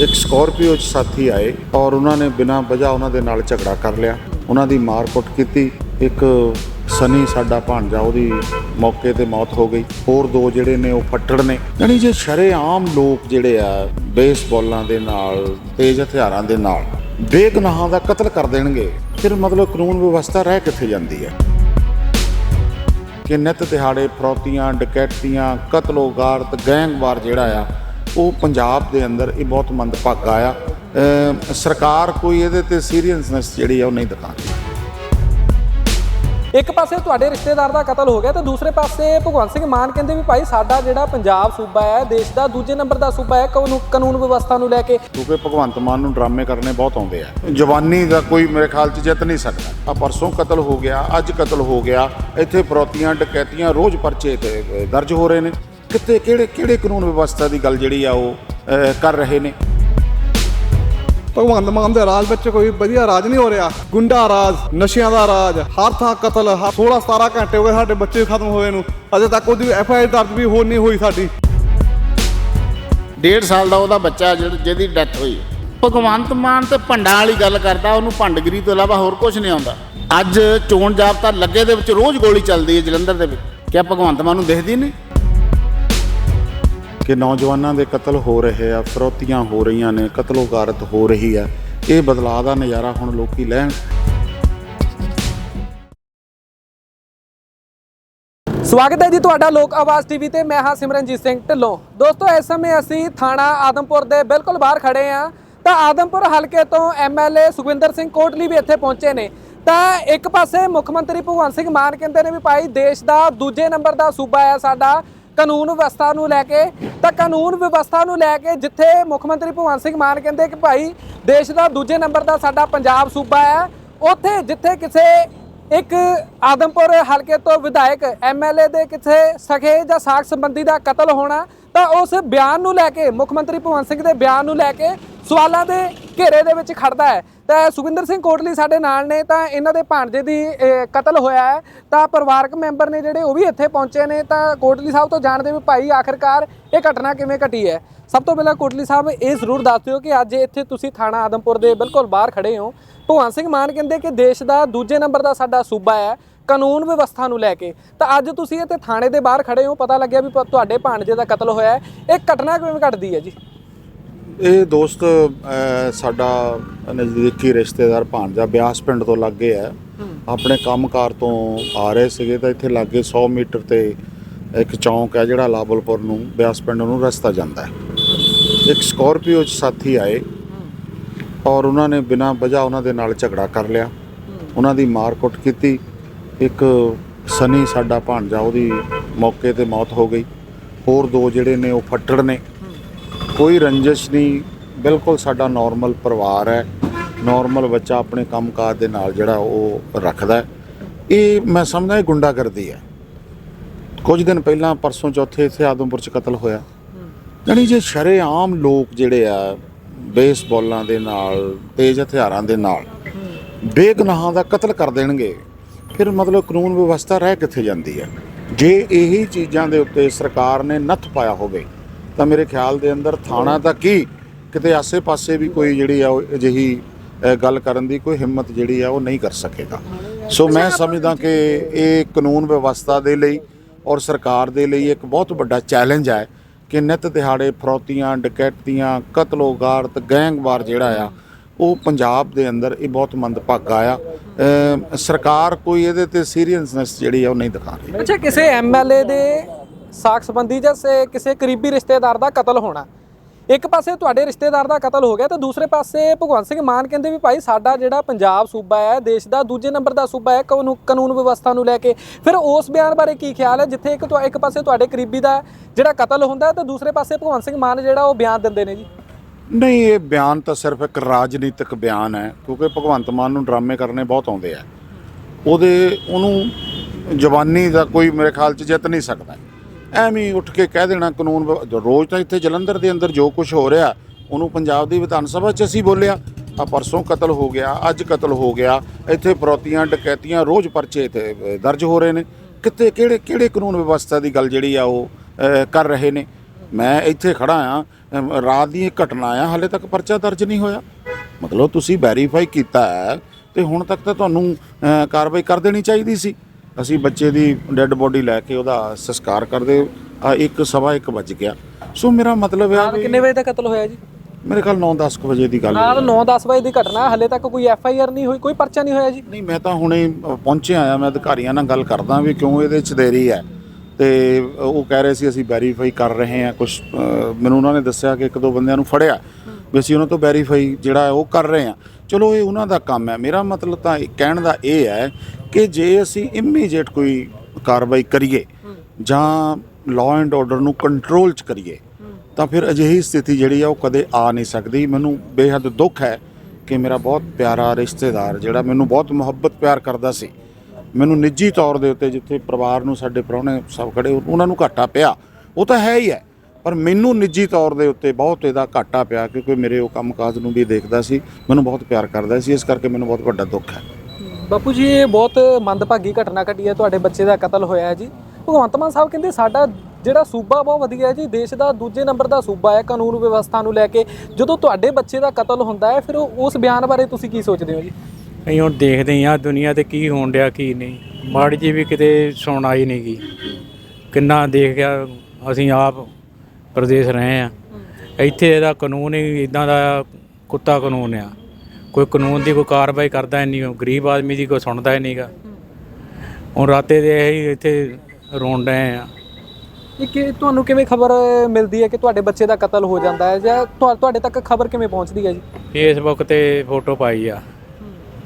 ਇੱਕ ਸਕਾਰਪੀਓ 'ਚ ਸਾਥੀ ਆਏ ਔਰ ਉਹਨਾਂ ਨੇ ਬਿਨਾਂ ਵਜ੍ਹਾ ਉਹਨਾਂ ਦੇ ਨਾਲ ਝਗੜਾ ਕਰ ਲਿਆ। ਉਹਨਾਂ ਦੀ ਮਾਰ-ਕੁੱਟ ਕੀਤੀ। ਇੱਕ ਸਨੀ, ਸਾਡਾ ਭਾਣਜਾ, ਉਹਦੀ ਮੌਕੇ ਤੇ ਮੌਤ ਹੋ ਗਈ। ਹੋਰ ਦੋ ਜਿਹੜੇ ਨੇ, ਉਹ ਫੱਟੜ ਨੇ। ਯਾਨੀ ਜੇ ਸ਼ਰੇਆਮ ਲੋਕ ਜਿਹੜੇ ਆ, ਬੇਸਬਾਲਾਂ ਦੇ ਨਾਲ, ਤੇਜ਼ ਹਥਿਆਰਾਂ ਦੇ ਨਾਲ ਬੇਗੁਨਾਹਾਂ ਦਾ ਕਤਲ ਕਰ ਦੇਣਗੇ, ਫਿਰ ਮਤਲਬ ਕਾਨੂੰਨ ਵਿਵਸਥਾ ਰਹਿ ਕਿੱਥੇ ਜਾਂਦੀ ਹੈ? ਕਿ ਨਿਤ ਦਿਹਾੜੇ, ਫਰੌਤੀਆਂ, ਡਕੈਤੀਆਂ ਕਤਲੋਗਾਰਤ ਗੈਂਗਵਾਰ ਜਿਹੜਾ ਆ ਉਹ ਪੰਜਾਬ ਦੇ ਅੰਦਰ ਇਹ ਬਹੁਤ ਮੰਦਭਾਗਾ ਆ। ਸਰਕਾਰ ਕੋਈ ਇਹਦੇ ਤੇ ਸੀਰੀਅਸਨੈਸ ਜਿਹੜੀ ਆ ਉਹ ਨਹੀਂ ਦਿਖਾਉਂਦੀ। ਇੱਕ ਪਾਸੇ ਤੁਹਾਡੇ ਰਿਸ਼ਤੇਦਾਰ ਦਾ ਕਤਲ ਹੋ ਗਿਆ ਤੇ ਦੂਸਰੇ ਪਾਸੇ ਭਗਵੰਤ ਸਿੰਘ ਮਾਨ ਕਹਿੰਦੇ ਵੀ ਭਾਈ ਸਾਡਾ ਜਿਹੜਾ ਪੰਜਾਬ ਸੂਬਾ ਹੈ ਦੇਸ਼ ਦਾ ਦੂਜੇ ਨੰਬਰ ਦਾ ਸੂਬਾ ਹੈ ਕਾਨੂੰਨ ਕਾਨੂੰਨ ਵਿਵਸਥਾ ਨੂੰ ਲੈ ਕੇ। ਕਿਉਂਕਿ ਭਗਵੰਤ ਮਾਨ ਨੂੰ ਡਰਾਮੇ ਕਰਨੇ ਬਹੁਤ ਆਉਂਦੇ ਆ। ਜਵਾਨੀ ਦਾ ਕੋਈ ਮੇਰੇ ਖਿਆਲ 'ਚ ਜਿੱਤ ਨਹੀਂ ਸਕਦਾ। ਆ ਪਰਸੋਂ ਕਤਲ ਹੋ ਗਿਆ ਅੱਜ ਕਤਲ ਹੋ ਗਿਆ। ਇੱਥੇ ਫਰੌਤੀਆਂ ਡਕੈਤੀਆਂ ਰੋਜ਼ ਪਰਚੇ ਤੇ ਦਰਜ ਹੋ ਰਹੇ ਨੇ। ਕਿਤੇ ਕਿਹੜੇ ਕਿਹੜੇ ਕਾਨੂੰਨ ਵਿਵਸਥਾ ਦੀ ਗੱਲ ਜਿਹੜੀ ਆ ਉਹ ਕਰ ਰਹੇ ਨੇ? ਭਗਵੰਤ ਮਾਨ ਦੇ ਰਾਜ ਵਿੱਚ ਕੋਈ ਵਧੀਆ ਰਾਜ ਨਹੀਂ ਹੋ ਰਿਹਾ। ਗੁੰਡਾ ਰਾਜ ਨਸ਼ਿਆਂ ਦਾ ਰਾਜ ਹਰ ਥਾਂ ਕਤਲ ਹਰ 16 17 ਘੰਟੇ ਹੋ ਗਏ ਸਾਡੇ ਬੱਚੇ ਖਤਮ ਹੋਏ ਨੂੰ। ਅਜੇ ਤੱਕ ਉਹਦੀ ਐਫ ਆਈ ਆਰ ਦਰਜ ਵੀ ਹੋ ਨਹੀਂ ਹੋਈ ਸਾਡੀ। ਡੇਢ ਸਾਲ ਦਾ ਉਹਦਾ ਬੱਚਾ ਜਿਹਦੀ ਡੈਥ ਹੋਈ ਭਗਵੰਤ ਮਾਨ ਤੇ ਭੰਡਾਂ ਵਾਲੀ ਗੱਲ ਕਰਦਾ ਉਹਨੂੰ ਭੰਡਗਰੀ ਤੋਂ ਇਲਾਵਾ ਹੋਰ ਕੁਝ ਨਹੀਂ ਆਉਂਦਾ। ਅੱਜ ਚੋਣ ਜਾਬਤਾ ਲੱਗੇ ਦੇ ਵਿੱਚ ਰੋਜ਼ ਗੋਲੀ ਚੱਲਦੀ ਹੈ ਜਲੰਧਰ ਦੇ ਵਿੱਚ। ਕਿਆ ਭਗਵੰਤ ਮਾਨ ਨੂੰ ਦਿਖਦੀ ਨਹੀਂ? ਕਿ ਨੌਜਵਾਨਾਂ ਦੇ ਕਤਲ ਹੋ ਰਹੇ ਆ, ਫਰੌਤੀਆਂ ਹੋ ਰਹੀਆਂ ਨੇ, ਕਤਲੋਗਾਰਤ ਹੋ ਰਹੀ ਆ। ਇਹ ਬਦਲਾਅ ਦਾ ਨਜ਼ਾਰਾ ਹੁਣ ਲੋਕੀ ਲੈਣ। ਸਵਾਗਤ ਹੈ ਜੀ ਤੁਹਾਡਾ ਲੋਕ ਆਵਾਜ਼ ਟੀਵੀ ਤੇ। ਮੈਂ ਹਾਂ ਸਿਮਰਨਜੀਤ ਸਿੰਘ ਢਿੱਲੋਂ। ਦੋਸਤੋ, ਇਸ ਸਮੇਂ ਅਸੀਂ ਥਾਣਾ ਆਦਮਪੁਰ ਦੇ ਬਿਲਕੁਲ ਬਾਹਰ ਖੜੇ ਹਾਂ। ਤਾਂ ਆਦਮਪੁਰ ਹਲਕੇ ਤੋਂ ਐਮਐਲਏ ਸੁਖਵਿੰਦਰ ਸਿੰਘ ਕੋਟਲੀ ਵੀ ਇੱਥੇ ਪਹੁੰਚੇ ਨੇ। ਤਾਂ ਇੱਕ ਪਾਸੇ ਮੁੱਖ ਮੰਤਰੀ ਭਗਵੰਤ ਸਿੰਘ ਮਾਨ ਕਹਿੰਦੇ ਨੇ ਵੀ ਭਾਈ, ਦੇਸ਼ ਦਾ ਦੂਜੇ ਨੰਬਰ ਦਾ ਸੂਬਾ ਹੈ ਸਾਡਾ। ਕਾਨੂੰਨ ਵਿਵਸਥਾ ਨੂੰ ਲੈ ਕੇ, ਤਾਂ ਕਾਨੂੰਨ ਵਿਵਸਥਾ ਨੂੰ ਲੈ ਕੇ ਜਿੱਥੇ ਮੁੱਖ ਮੰਤਰੀ ਭਗਵੰਤ ਸਿੰਘ ਮਾਨ ਕਹਿੰਦੇ ਕਿ ਭਾਈ ਦੇਸ਼ ਦਾ ਦੂਜੇ ਨੰਬਰ ਦਾ ਸਾਡਾ ਪੰਜਾਬ ਸੂਬਾ ਹੈ, ਉੱਥੇ ਜਿੱਥੇ ਕਿਸੇ ਇੱਕ ਆਦਮਪੁਰ ਹਲਕੇ ਤੋਂ ਵਿਧਾਇਕ ਐਮਐਲਏ ਦੇ ਕਿਸੇ ਸਖੇ ਜਾਂ ਸਾਖ ਸੰਬੰਧੀ ਦਾ ਕਤਲ ਹੋਣਾ, ਤਾਂ ਉਸ ਬਿਆਨ ਨੂੰ ਲੈ ਕੇ, ਮੁੱਖ ਮੰਤਰੀ ਭਗਵੰਤ ਸਿੰਘ ਦੇ ਬਿਆਨ ਨੂੰ ਲੈ ਕੇ ਸਵਾਲਾਂ ਦੇ ਘੇਰੇ ਦੇ ਵਿੱਚ ਖੜਦਾ ਹੈ। ਤਾਂ ਸੁਖਵਿੰਦਰ ਸਿੰਘ ਕੋਟਲੀ ਸਾਡੇ ਨਾਲ ਨੇ, ਤਾਂ ਇਹਨਾਂ ਦੇ ਭਾਣਜੇ ਦੀ ਕਤਲ ਹੋਇਆ ਹੈ। ਤਾਂ ਪਰਿਵਾਰਕ ਮੈਂਬਰ ਨੇ ਜਿਹੜੇ ਉਹ ਵੀ ਇੱਥੇ ਪਹੁੰਚੇ ਨੇ, ਤਾਂ ਕੋਟਲੀ ਸਾਹਿਬ ਤੋਂ ਜਾਣਦੇ ਵੀ ਭਾਈ ਆਖਰਕਾਰ ਇਹ ਘਟਨਾ ਕਿਵੇਂ ਘਟੀ ਹੈ। ਸਭ ਤੋਂ ਪਹਿਲਾਂ ਕੋਟਲੀ ਸਾਹਿਬ, ਇਹ ਜ਼ਰੂਰ ਦੱਸ ਦਿਓ ਕਿ ਅੱਜ ਇੱਥੇ ਤੁਸੀਂ ਥਾਣਾ ਆਦਮਪੁਰ ਦੇ ਬਿਲਕੁਲ ਬਾਹਰ ਖੜੇ ਹੋ। ਭਗਵੰਤ ਸਿੰਘ ਮਾਨ ਕਹਿੰਦੇ ਕਿ ਦੇਸ਼ ਦਾ ਦੂਜੇ ਨੰਬਰ ਦਾ ਸਾਡਾ ਸੂਬਾ ਹੈ, ਕਾਨੂੰਨ ਵਿਵਸਥਾ ਨੂੰ ਲੈ ਕੇ। ਤਾਂ ਅੱਜ ਤੁਸੀਂ ਇੱਥੇ ਥਾਣੇ ਦੇ ਬਾਹਰ ਖੜੇ ਹੋ, ਪਤਾ ਲੱਗਿਆ ਵੀ ਪ- ਤੁਹਾਡੇ ਭਾਣਜੇ ਦਾ ਕਤਲ ਹੋਇਆ ਹੈ। ਇਹ ਘਟਨਾ ਕਿਵੇਂ ਘਟਦੀ ਹੈ ਜੀ? ਇਹ ਦੋਸਤ ਸਾਡਾ ਨਜ਼ਦੀਕੀ ਰਿਸ਼ਤੇਦਾਰ ਭਾਣਜਾ ਬਿਆਸ ਪਿੰਡ ਤੋਂ ਲੱਗੇ ਆ ਆਪਣੇ ਕੰਮਕਾਰ ਤੋਂ ਆ ਰਹੇ ਸੀਗੇ ਤਾਂ ਇੱਥੇ ਲਾਗੇ 100 ਮੀਟਰ ਤੇ ਇੱਕ ਚੌਂਕ ਹੈ ਜਿਹੜਾ ਲਾਬਲਪੁਰ ਨੂੰ ਬਿਆਸ ਪਿੰਡ ਨੂੰ ਰਸਤਾ ਜਾਂਦਾ ਹੈ। ਇੱਕ ਸਕਾਰਪੀਓ 'ਚ ਸਾਥੀ ਆਏ ਔਰ ਉਹਨਾਂ ਨੇ ਬਿਨਾਂ ਵਜ੍ਹਾ ਉਹਨਾਂ ਦੇ ਨਾਲ ਝਗੜਾ ਕਰ ਲਿਆ। ਉਹਨਾਂ ਦੀ ਮਾਰ-ਕੁੱਟ ਕੀਤੀ। ਇੱਕ ਸਨੀ ਸਾਡਾ ਭਾਣਜਾ ਉਹਦੀ ਮੌਕੇ ਤੇ ਮੌਤ ਹੋ ਗਈ। ਹੋਰ ਦੋ ਜਿਹੜੇ ਨੇ ਉਹ ਫੱਟੜ ਨੇ। ਕੋਈ ਰੰਜਿਸ਼ ਨਹੀਂ। ਬਿਲਕੁਲ ਸਾਡਾ ਨਾਰਮਲ ਪਰਿਵਾਰ ਹੈ। ਨਾਰਮਲ ਬੱਚਾ ਆਪਣੇ ਕੰਮਕਾਜ ਦੇ ਨਾਲ ਜਿਹੜਾ ਉਹ ਰੱਖਦਾ ਇਹ ਮੈਂ ਸਮਝਦਾ ਇਹ ਗੁੰਡਾਗਰਦੀ ਹੈ। ਕੁਝ ਦਿਨ ਪਹਿਲਾਂ ਪਰਸੋਂ ਚੌਥੇ ਇੱਥੇ ਆਦਮਪੁਰ ਚ ਕਤਲ ਹੋਇਆ। ਯਾਨੀ ਜੇ ਸ਼ਰੇਆਮ ਲੋਕ ਜਿਹੜੇ ਆ, ਬੇਸਬਾਲਾਂ ਦੇ ਨਾਲ, ਤੇਜ਼ ਹਥਿਆਰਾਂ ਦੇ ਨਾਲ ਬੇਗੁਨਾਹਾਂ ਦਾ ਕਤਲ ਕਰ ਦੇਣਗੇ, ਫਿਰ ਮਤਲਬ ਕਾਨੂੰਨ ਵਿਵਸਥਾ ਰਹਿ ਕਿੱਥੇ ਜਾਂਦੀ ਹੈ? ਜੇ ਇਹੀ ਚੀਜ਼ਾਂ ਦੇ ਉੱਤੇ ਸਰਕਾਰ ਨੇ ਨੱਥ ਪਾਇਆ ਹੋਵੇ ਤਾਂ ਮੇਰੇ ਖਿਆਲ ਦੇ ਅੰਦਰ ਥਾਣਾ ਤਾਂ ਕੀ? ਕਿਤੇ ਆਸੇ-ਪਾਸੇ ਵੀ ਕੋਈ ਜਿਹੜੀ ਆ ਉਹ ਅਜਿਹੀ ਗੱਲ ਕਰਨ ਦੀ ਕੋਈ ਹਿੰਮਤ ਜਿਹੜੀ ਆ ਉਹ ਨਹੀਂ ਕਰ ਸਕੇਗਾ। ਸੋ ਮੈਂ ਸਮਝਦਾ ਕਿ ਇਹ ਕਾਨੂੰਨ ਵਿਵਸਥਾ ਦੇ ਲਈ ਔਰ ਸਰਕਾਰ ਦੇ ਲਈ ਇੱਕ ਬਹੁਤ ਵੱਡਾ ਚੈਲੰਜ ਹੈ ਕਿ ਨਿਤ ਦਿਹਾੜੇ ਫਰੌਤੀਆਂ ਡਕੈਤੀਆਂ ਕਤਲੋਗਾਰਤ ਗੈਂਗਵਾਰ ਜਿਹੜਾ ਆ ਉਹ ਪੰਜਾਬ ਦੇ ਅੰਦਰ ਇਹ ਬਹੁਤ ਮੰਦਭਾਗਾ ਆ। ਸਰਕਾਰ ਕੋਈ ਇਹਦੇ ਤੇ ਸੀਰੀਅਸਨੈਸ ਜਿਹੜੀ ਆ ਉਹ ਨਹੀਂ ਦਿਖਾ ਰਹੀ। ਅੱਛਾ ਕਿਸੇ ਐਮਐਲਏ ਦੇ ਸਾਖ ਸੰਬੰਧੀ ਜਾਂ ਸੇ- ਕਿਸੇ ਕਰੀਬੀ ਰਿਸ਼ਤੇਦਾਰ ਦਾ ਕਤਲ ਹੋਣਾ। ਇੱਕ ਪਾਸੇ ਤੁਹਾਡੇ ਰਿਸ਼ਤੇਦਾਰ ਦਾ ਕਤਲ ਹੋ ਗਿਆ ਤੇ ਦੂਸਰੇ ਪਾਸੇ ਭਗਵੰਤ ਸਿੰਘ ਮਾਨ ਕਹਿੰਦੇ ਵੀ ਭਾਈ ਸਾਡਾ ਜਿਹੜਾ ਪੰਜਾਬ ਸੂਬਾ ਹੈ, ਦੇਸ਼ ਦਾ ਦੂਜੇ ਨੰਬਰ ਦਾ ਸੂਬਾ ਹੈ, ਕਾਨੂੰਨ ਕਾਨੂੰਨ ਵਿਵਸਥਾ ਨੂੰ ਲੈ ਕੇ। ਫਿਰ ਉਸ ਬਿਆਨ ਬਾਰੇ ਕੀ ਖਿਆਲ ਹੈ? ਜਿੱਥੇ ਇੱਕ ਤੁਹਾ- ਇੱਕ ਪਾਸੇ ਤੁਹਾਡੇ ਕਰੀਬੀ ਦਾ ਜਿਹੜਾ ਕਤਲ ਹੁੰਦਾ ਹੈ ਤੇ ਦੂਸਰੇ ਪਾਸੇ ਭਗਵੰਤ ਸਿੰਘ ਮਾਨ ਜਿਹੜਾ ਉਹ ਬਿਆਨ ਦਿੰਦੇ ਨੇ ਜੀ। ਨਹੀਂ, ਇਹ ਬਿਆਨ ਤਾਂ ਸਿਰਫ ਇੱਕ ਰਾਜਨੀਤਿਕ ਬਿਆਨ ਹੈ, ਕਿਉਂਕਿ ਭਗਵੰਤ ਮਾਨ ਨੂੰ ਡਰਾਮੇ ਕਰਨੇ ਬਹੁਤ ਆਉਂਦੇ ਆ। ਉਹਦੇ, ਉਹਨੂੰ ਜਵਾਨੀ ਦਾ ਕੋਈ ਮੇਰੇ ਖਿਆਲ 'ਚ ਜਿੱਤ ਨਹੀਂ ਸਕਦਾ। ਐਵੇਂ ਹੀ ਉੱਠ ਕੇ ਕਹਿ ਦੇਣਾ ਕਾਨੂੰਨ ਵਿਵ- ਰੋਜ਼ ਤਾਂ ਇੱਥੇ ਜਲੰਧਰ ਦੇ ਅੰਦਰ ਜੋ ਕੁਝ ਹੋ ਰਿਹਾ, ਉਹਨੂੰ ਪੰਜਾਬ ਦੀ ਵਿਧਾਨ ਸਭਾ 'ਚ ਅਸੀਂ ਬੋਲਿਆ, ਆ ਪਰਸੋਂ ਕਤਲ ਹੋ ਗਿਆ, ਅੱਜ ਕਤਲ ਹੋ ਗਿਆ, ਇੱਥੇ ਫਰੌਤੀਆਂ, ਡਕੈਤੀਆਂ ਰੋਜ਼ ਪਰਚੇ ਤੇ ਦਰਜ ਹੋ ਰਹੇ ਨੇ। ਕਿਤੇ ਕਿਹੜੇ ਕਿਹੜੇ ਕਾਨੂੰਨ ਵਿਵਸਥਾ ਦੀ ਗੱਲ ਜਿਹੜੀ ਆ ਉਹ ਕਰ ਰਹੇ ਨੇ? ਮੈਂ ਇੱਥੇ ਖੜਾ ਆ ਰਾਤ ਦੀ ਇਹ ਘਟਨਾ ਆ, ਹਾਲੇ ਤੱਕ ਪਰਚਾ ਦਰਜ ਨਹੀਂ ਹੋਇਆ। ਮਤਲਬ ਤੁਸੀਂ ਵੈਰੀਫਾਈ ਕੀਤਾ ਹੈ ਤੇ ਹੁਣ ਤੱਕ ਤਾਂ ਤੁਹਾਨੂੰ ਕਾਰਵਾਈ ਕਰ ਦੇਣੀ ਚਾਹੀਦੀ ਸੀ। ਅਸੀਂ ਬੱਚੇ ਦੀ ਡੈੱਡ ਬੋਡੀ ਲੈ ਕੇ ਉਹਦਾ ਸੰਸਕਾਰ ਕਰਦੇ ਆ ਇੱਕ ਸਵਾ ਇੱਕ ਵੱਜ ਗਿਆ। ਸੋ ਮੇਰਾ ਮਤਲਬ ਹੈ ਵੀ ਕਿੰਨੇ ਵਜੇ ਦਾ ਕਤਲ ਹੋਇਆ ਜੀ? ਮੇਰੇ ਖਿਆਲ 9-10 ਵਜੇ ਦੀ ਗੱਲ ਹੈ। ਰਾਤ 9-10 ਵਜੇ ਦੀ ਘਟਨਾ ਹਲੇ ਤੱਕ ਕੋਈ ਐਫ ਆਈ ਆਰ ਨਹੀਂ ਹੋਈ ਕੋਈ ਪਰਚਾ ਨਹੀਂ ਹੋਇਆ ਜੀ? ਨਹੀਂ ਮੈਂ ਤਾਂ ਹੁਣੇ ਅ, ਪਹੁੰਚਿਆ ਆ ਮੈਂ ਅਧਿਕਾਰੀਆਂ ਨਾਲ ਗੱਲ ਕਰਦਾ ਵੀ ਕਿਉਂ ਇਹਦੇ ਚ ਦੇਰੀ ਹੈ। ਤੇ ਉਹ ਕਹਿ ਰਹੇ ਸੀ ਅਸੀਂ ਵੈਰੀਫਾਈ ਕਰ ਰਹੇ ਹਾਂ ਕੁਝ ਮੈਨੂੰ ਉਹਨਾਂ ਨੇ ਦੱਸਿਆ ਕਿ ਇੱਕ ਦੋ ਬੰਦਿਆਂ ਨੂੰ ਫੜਿਆ। ਵੀ ਅਸੀਂ ਉਹਨਾਂ ਤੋਂ ਵੈਰੀਫਾਈ ਜਿਹੜਾ ਹੈ ਉਹ ਕਰ ਰਹੇ ਹਾਂ। ਚਲੋ ਇਹ ਉਹਨਾਂ ਦਾ ਕੰਮ ਹੈ। ਮੇਰਾ ਮਤਲਬ ਤਾਂ ਕਹਿਣ ਦਾ ਇਹ ਹੈ ਕਿ ਜੇ ਅਸੀਂ ਇਮੀਡੀਏਟ ਕੋਈ ਕਾਰਵਾਈ ਕਰੀਏ ਜਾਂ ਲਾਅ ਐਂਡ ਆਰਡਰ ਨੂੰ ਕੰਟਰੋਲ ਚ ਕਰੀਏ, ਤਾਂ ਫਿਰ ਅਜਿਹੀ ਸਥਿਤੀ ਜਿਹੜੀ ਆ ਉਹ ਕਦੇ ਆ ਨਹੀਂ ਸਕਦੀ। ਮੈਨੂੰ ਬੇਹੱਦ ਦੁੱਖ ਹੈ ਕਿ ਮੇਰਾ ਬਹੁਤ ਪਿਆਰਾ ਰਿਸ਼ਤੇਦਾਰ ਜਿਹੜਾ ਮੈਨੂੰ ਬਹੁਤ ਮੁਹੱਬਤ ਪਿਆਰ ਕਰਦਾ ਸੀ, ਮੈਨੂੰ ਨਿੱਜੀ ਤੌਰ ਦੇ ਉੱਤੇ ਜਿੱਥੇ ਪਰਿਵਾਰ ਨੂੰ ਸਾਡੇ ਪ੍ਰਾਹੁਣੇ ਸਭ ਖੜੇ, ਉਹਨਾਂ ਨੂੰ ਘਾਟਾ ਪਿਆ। ਉਹ ਤਾਂ ਹੈ ਹੀ ਹੈ। ਪਰ ਮੈਨੂੰ ਨਿੱਜੀ ਤੌਰ ਦੇ ਉੱਤੇ ਬਹੁਤ ਇਹਦਾ ਘਾਟਾ ਪਿਆ ਕਿਉਂਕਿ ਮੇਰੇ ਉਹ ਕੰਮਕਾਜ ਨੂੰ ਵੀ ਦੇਖਦਾ ਸੀ ਮੈਨੂੰ ਬਹੁਤ ਪਿਆਰ ਕਰਦਾ ਸੀ ਇਸ ਕਰਕੇ ਮੈਨੂੰ ਬਹੁਤ ਵੱਡਾ ਦੁੱਖ ਹੈ। ਬਾਪੂ ਜੀ ਇਹ ਬਹੁਤ ਮੰਦਭਾਗੀ ਘਟਨਾ ਘਟੀ ਹੈ ਤੁਹਾਡੇ ਬੱਚੇ ਦਾ ਕਤਲ ਹੋਇਆ ਹੈ ਜੀ। ਭਗਵੰਤ ਮਾਨ ਸਾਹਿਬ ਕਹਿੰਦੇ ਸਾਡਾ ਜਿਹੜਾ ਸੂਬਾ ਬਹੁਤ ਵਧੀਆ ਹੈ ਜੀ ਦੇਸ਼ ਦਾ ਦੂਜੇ ਨੰਬਰ ਦਾ ਸੂਬਾ ਹੈ ਕਾਨੂੰਨ ਵਿਵਸਥਾ ਨੂੰ ਲੈ ਕੇ। ਜਦੋਂ ਤੁਹਾਡੇ ਬੱਚੇ ਦਾ ਕਤਲ ਹੁੰਦਾ ਹੈ ਫਿਰ ਉਹ- ਉਸ ਬਿਆਨ ਬਾਰੇ ਤੁਸੀਂ ਕੀ ਸੋਚਦੇ ਹੋ ਜੀ? ਅਸੀਂ ਹੁਣ ਦੇਖਦੇ ਹੀ ਆ ਦੁਨੀਆ ਤੇ ਕੀ ਹੋਣ ਡਿਆ ਕੀ ਨਹੀਂ। ਮਾੜੀ ਜੀ ਵੀ ਕਿਤੇ ਸੁਣ ਆਈ ਨਹੀਂ ਗੀ ਕਿੰਨਾ ਦੇਖ ਗਿਆ ਅਸੀਂ ਆਪ ਪ੍ਰਦੇਸ਼ ਰਹੇ ਆ। ਇੱਥੇ ਇਹਦਾ ਕਾਨੂੰਨ ਹੀ ਇਦਾਂ ਦਾ ਕੁੱਤਾ ਕਾਨੂੰਨ ਆ। ਕੋਈ ਕਾਨੂੰਨ ਦੀ ਕੋਈ ਕਾਰਵਾਈ ਕਰਦਾ ਨਹੀਂ ਉਹ ਗਰੀਬ ਆਦਮੀ ਦੀ ਕੋਈ ਸੁਣਦਾ ਹੀ ਨਹੀਂਗਾ ਹੁਣ ਰਾਤੇ ਦੇ ਅਸੀਂ ਇੱਥੇ ਰੋਣ ਰਹੇ ਆ। ਇਹ ਕਿ ਤੁਹਾਨੂੰ ਕਿਵੇਂ ਖਬਰ ਮਿਲਦੀ ਹੈ ਕਿ ਤੁਹਾਡੇ ਬੱਚੇ ਦਾ ਕਤਲ ਹੋ ਜਾਂਦਾ ਹੈ ਜਾਂ ਤੁਹਾ- ਤੁਹਾਡੇ ਤੱਕ ਖਬਰ ਕਿਵੇਂ ਪਹੁੰਚਦੀ ਹੈ ਜੀ? ਫੇਸਬੁੱਕ ਤੇ ਫੋਟੋ ਪਾਈ ਆ।